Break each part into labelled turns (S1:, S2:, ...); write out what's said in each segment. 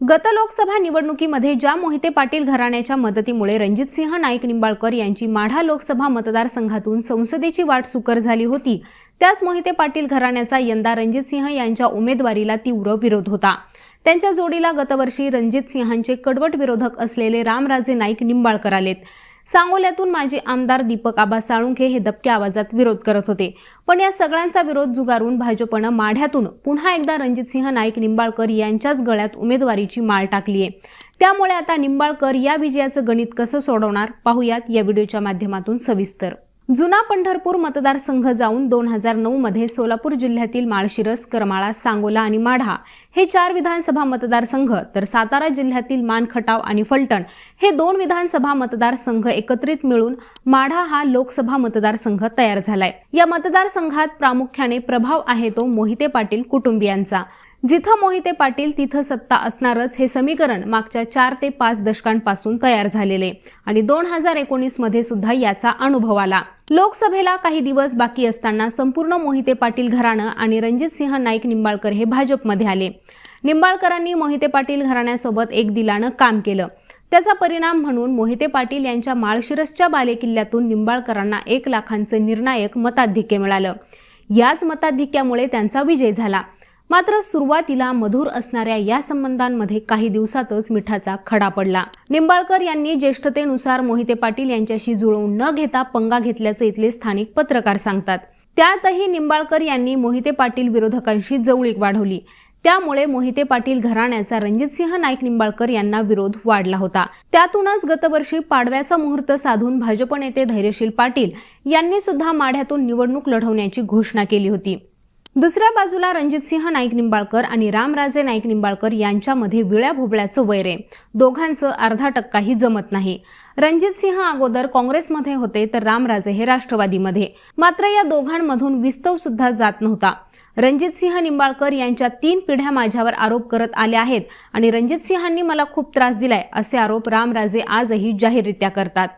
S1: गत लोकसभा निवडणुकीमध्ये ज्या मोहिते पाटील घराण्याच्या मदतीमुळे रणजितसिंह नाईक निंबाळकर यांची माढा लोकसभा मतदारसंघातून संसदेची वाट सुकर झाली होती त्याच मोहिते पाटील घराण्याचा यंदा रणजितसिंह यांच्या उमेदवारीला तीव्र विरोध होता. त्यांच्या जोडीला गतवर्षी रणजितसिंहांचे कडवट विरोधक असलेले रामराजे नाईक निंबाळकर आलेत. सांगोल्यातून माजी आमदार दीपक आबा साळुंखे हे दबक्या आवाजात विरोध करत होते. पण या सगळ्यांचा विरोध जुगारून भाजपनं माढ्यातून पुन्हा एकदा रणजितसिंह नाईक निंबाळकर यांच्याच गळ्यात उमेदवारीची माळ टाकली आहे त्यामुळे आता निंबाळकर या विजयाचं गणित कसं सोडवणार पाहुयात या व्हिडिओच्या माध्यमातून सविस्तर. जुना पंढरपूर मतदारसंघ जाऊन दोन हजार नऊमध्ये सोलापूर जिल्ह्यातील माळशिरस करमाळा सांगोला आणि माढा हे चार विधानसभा मतदारसंघ तर सातारा जिल्ह्यातील मानखटाव आणि फलटण हे दोन विधानसभा मतदारसंघ एकत्रित मिळून माढा हा लोकसभा मतदारसंघ तयार झालाय. या मतदारसंघात प्रामुख्याने प्रभाव आहे तो मोहिते पाटील कुटुंबियांचा. जिथं मोहिते पाटील तिथं सत्ता असणारच हे समीकरण मागच्या चार ते पाच दशकांपासून तयार झालेले. आणि दोन हजार एकोणीसमध्ये सुद्धा याचा अनुभव आला. लोकसभेला काही दिवस बाकी असताना संपूर्ण मोहिते पाटील घराणं आणि रणजितसिंह नाईक निंबाळकर हे भाजपमध्ये आले. निंबाळकरांनी मोहिते पाटील घराण्यासोबत एक दिलानं काम केलं. त्याचा परिणाम म्हणून मोहिते पाटील यांच्या माळशिरसच्या बालेकिल्ल्यातून निंबाळकरांना एक लाखांचं निर्णायक मताधिक्य मिळालं. याच मताधिक्यामुळे त्यांचा विजय झाला. मात्र सुरुवातीला मधुर असणाऱ्या या संबंधांमध्ये काही दिवसातच मिठाचा खडा पडला. निंबाळकर यांनी ज्येष्ठतेनुसार मोहिते पाटील यांच्याशी जुळवून न घेता पंगा घेतल्याचं इथले स्थानिक पत्रकार सांगतात. त्यातही निंबाळकर यांनी मोहिते पाटील विरोधकांशी जवळीक वाढवली. त्यामुळे मोहिते पाटील घराण्याचा रणजितसिंह नाईक निंबाळकर यांना विरोध वाढला होता. त्यातूनच गतवर्षी पाडव्याचा मुहूर्त साधून भाजप नेते धैर्यशील पाटील यांनी सुद्धा माढ्यातून निवडणूक लढवण्याची घोषणा केली होती. दुसऱ्या बाजूला रणजितसिंह नाईक निंबाळकर आणि रामराजे नाईक निंबाळकर यांच्यामध्ये विळ्या भोबळ्याचं वैर आहे. दोघांचं अर्धा टक्काही जमत नाही. रणजितसिंह अगोदर काँग्रेसमध्ये होते तर रामराजे हे राष्ट्रवादीमध्ये. मात्र या दोघांमधून विस्तव सुद्धा जात नव्हता. रणजितसिंह निंबाळकर यांच्या तीन पिढ्या माझ्यावर आरोप करत आल्या आहेत आणि रणजितसिंहांनी मला खूप त्रास दिलाय असे आरोप रामराजे आजही जाहीररित्या करतात.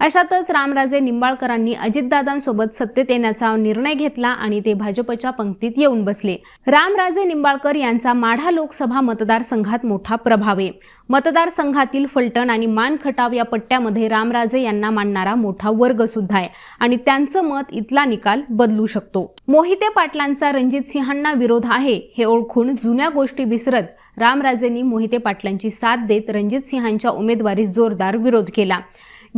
S1: अशातच रामराजे निंबाळकरांनी अजितदादांसोबत सत्तेत येण्याचा निर्णय घेतला आणि ते भाजपच्या पंक्तीत येऊन बसले. रामराजे निंबाळकर यांचा माढा लोकसभा मतदारसंघात मोठा प्रभाव आहे. मतदारसंघातील फलटण आणि मानखटाव या पट्ट्यामध्ये रामराजे यांना मानणारा मोठा वर्ग सुद्धा आहे आणि त्यांचं मत इथला निकाल बदलू शकतो. मोहिते पाटलांचा रणजित सिंहांना विरोध आहे हे ओळखून जुन्या गोष्टी विसरत रामराजेंनी मोहिते पाटलांची साथ देत रणजित सिंहांच्या उमेदवारीस जोरदार विरोध केला.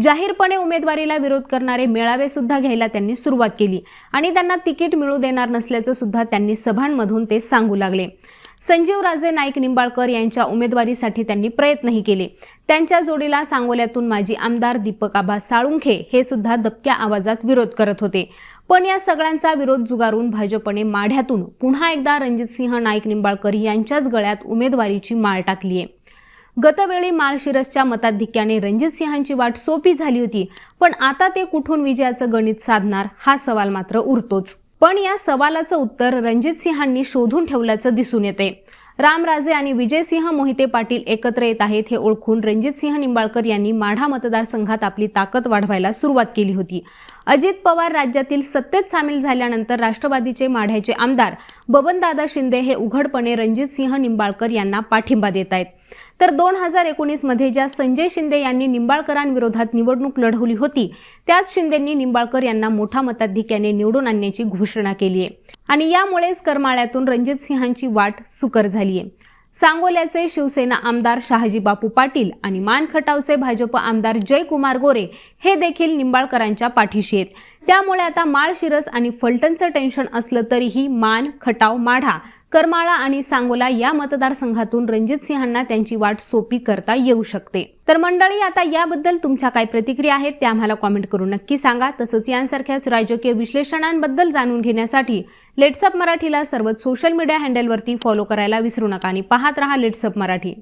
S1: जाहीरपणे उमेदवारीला विरोध करणारे मेळावे सुद्धा घ्यायला त्यांनी सुरुवात केली. आणि त्यांना तिकीट मिळू देणार नसल्याचं सुद्धा त्यांनी सभांमधून ते सांगू लागले. संजीव राजे नाईक निंबाळकर यांच्या उमेदवारीसाठी त्यांनी प्रयत्नही केले. त्यांच्या जोडीला सांगोल्यातून माजी आमदार दीपक आबा साळुंखे हे सुद्धा दबक्या आवाजात विरोध करत होते. पण या सगळ्यांचा विरोध जुगारून भाजपने माढ्यातून पुन्हा एकदा रणजितसिंह नाईक निंबाळकर यांच्याच गळ्यात उमेदवारीची माळ टाकली आहे गतवेळी माळशिरसच्या मताधिक्याने रणजित सिंहांची वाट सोपी झाली होती पण आता ते कुठून विजयाचं गणित साधणार हा सवाल मात्र उरतोच. पण या सवालाचं उत्तर रणजित सिंहांनी शोधून ठेवल्याचं दिसून येते. रामराजे आणि विजयसिंह मोहिते पाटील एकत्र येत आहेत हे ओळखून रणजितसिंह निंबाळकर यांनी माढा मतदारसंघात आपली ताकद वाढवायला सुरुवात केली होती. अजित पवार राज्यातील सत्तेत सामील झाल्यानंतर राष्ट्रवादीचे माढ्याचे आमदार बबनदादा शिंदे हे उघडपणे रणजितसिंह निंबाळकर यांना पाठिंबा देत आहेत. तर दोन हजार एकोणीसमध्ये ज्या संजय शिंदे यांनी निंबाळकरांविरोधात निवडणूक लढवली होती त्याच शिंदेंनी निंबाळकर यांना मोठा मताधिक्याने निवडून आणण्याची घोषणा केली आहे. आणि यामुळेच करमाळ्यातून रणजित सिंहांची वाट सुकर झाली आहे. सांगोल्याचे शिवसेना आमदार शहाजी बापू पाटील आणि मानखटावचे भाजप आमदार जयकुमार गोरे हे देखील निंबाळकरांच्या पाठीशी आहेत. त्यामुळे आता माळशिरस आणि फलटणचं टेन्शन असलं तरीही मान खटाव माढा करमाळा आणि सांगोला या मतदारसंघातून रणजित सिंहांना त्यांची वाट सोपी करता येऊ शकते. तर मंडळी आता याबद्दल तुमच्या काय प्रतिक्रिया आहेत त्या आम्हाला कॉमेंट करून नक्की सांगा. तसंच यांसारख्याच राजकीय विश्लेषणांबद्दल जाणून घेण्यासाठी लेट्सअप मराठीला सर्वच सोशल मीडिया हँडलवरती फॉलो करायला विसरू नका आणि पाहत रहा लेट्सअप मराठी.